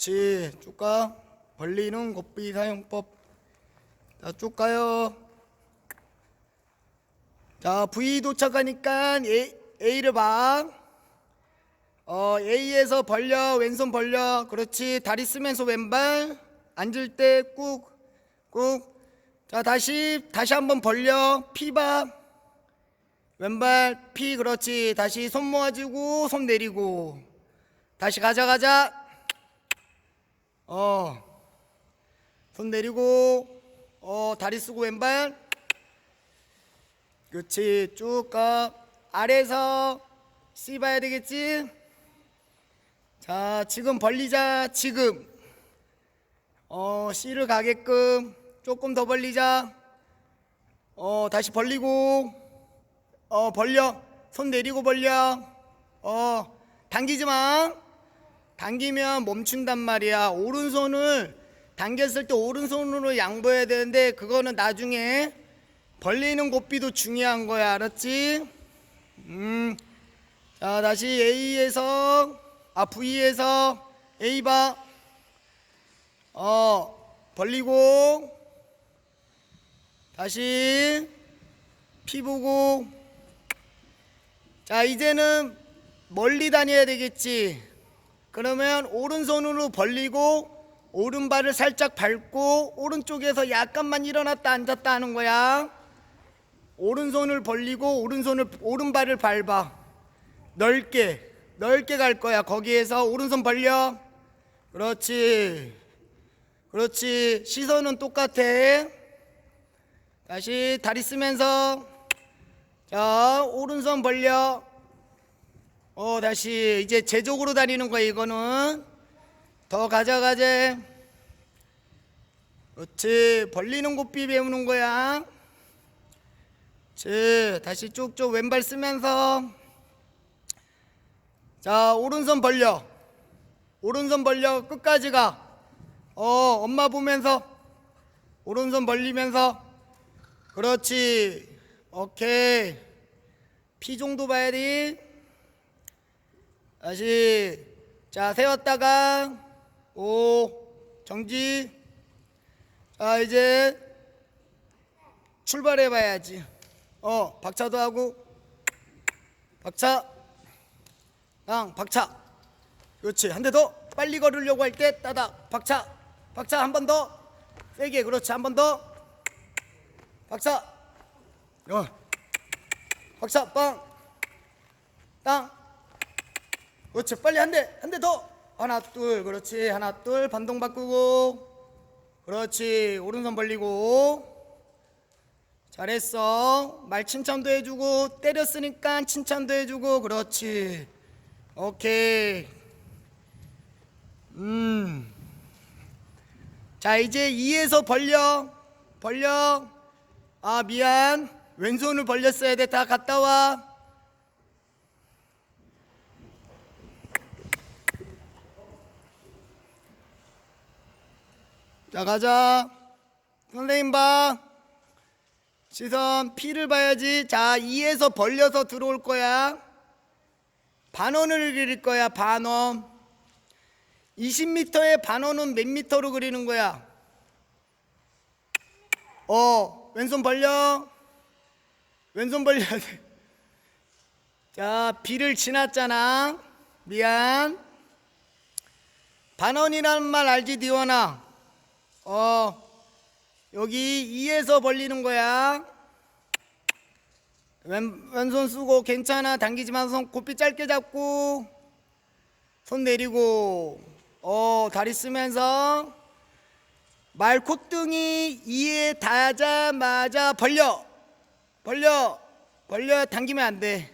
그렇지 쭉 가. 벌리는 곱비 사용법. 자, 쭉 가요. 자, V 도착하니까 A, A를 봐. 어, A에서 벌려, 왼손 벌려. 그렇지. 다리 쓰면서 왼발. 앉을 때 꾹, 꾹. 자, 다시, 다시 한번 벌려. P 봐. 왼발, P. 그렇지. 다시 손 모아주고, 손 내리고. 다시 가자, 가자. 어. 손 내리고, 어, 다리 쓰고 왼발. 그렇지. 쭉 가. 아래에서 봐야 되겠지? 자, 지금 벌리자. 지금. 어, C를 가게끔 조금 더 벌리자. 어, 다시 벌리고. 어, 벌려. 손 내리고 벌려. 어, 당기지 마. 당기면 멈춘단 말이야. 오른손을 당겼을 때 오른손으로 양보해야 되는데 그거는 나중에 벌리는 고삐도 중요한 거야. 알았지? 음. 자, 다시 A에서 아 V에서 A 봐. 어, 벌리고 다시 P 보고 자, 이제는 멀리 다녀야 되겠지. 그러면 오른손으로 벌리고 오른발을 살짝 밟고 오른쪽에서 약간만 일어났다 앉았다 하는 거야. 오른손을 벌리고 오른손을 오른발을 밟아 넓게 넓게 갈 거야. 거기에서 오른손 벌려. 그렇지. 그렇지. 시선은 똑같아. 다시 다리 쓰면서 자 오른손 벌려. 어 다시 이제 제적으로 다니는 거야 이거는. 더 가져가재 그렇지. 벌리는 고삐 배우는 거야. 자 다시 쭉쭉 왼발 쓰면서. 자 오른손 벌려. 오른손 벌려. 끝까지 가어 엄마 보면서. 오른손 벌리면서. 그렇지. 오케이. 피 정도 봐야 돼 다시. 자 세웠다가. 오 정지. 자 이제 출발해 봐야지. 어 박차도 하고. 박차. 랑 박차. 그렇지. 한 대 더. 빨리 걸으려고 할 때 따다. 박차. 박차 한 번 더. 세게. 그렇지. 한 번 더. 박차. 어. 박차. 빵땅 그렇지. 빨리 한 대 한 대 더. 하나 둘. 그렇지. 하나 둘. 반동 바꾸고. 그렇지. 오른손 벌리고. 잘했어. 말 칭찬도 해주고 때렸으니까 칭찬도 해주고. 그렇지. 오케이. 음자 이제 2에서 벌려. 벌려. 아 미안. 왼손을 벌렸어야 돼. 다 갔다 와 자 가자. 선생님 봐. 시선 P를 봐야지. 자 2에서 벌려서 들어올 거야. 반원을 그릴 거야 반원. 20m의 반원은 몇 미터로 그리는 거야? 어 왼손 벌려. 왼손 벌려야 돼자 B를 지났잖아. 미안. 반원이라는 말 알지 디원아 어, 여기 2에서 벌리는 거야. 왼, 왼손 쓰고 괜찮아. 당기지만 손 고삐 짧게 잡고 손 내리고 어, 다리 쓰면서 말 콧등이 2에 닿자마자 벌려. 벌려. 벌려 당기면 안 돼.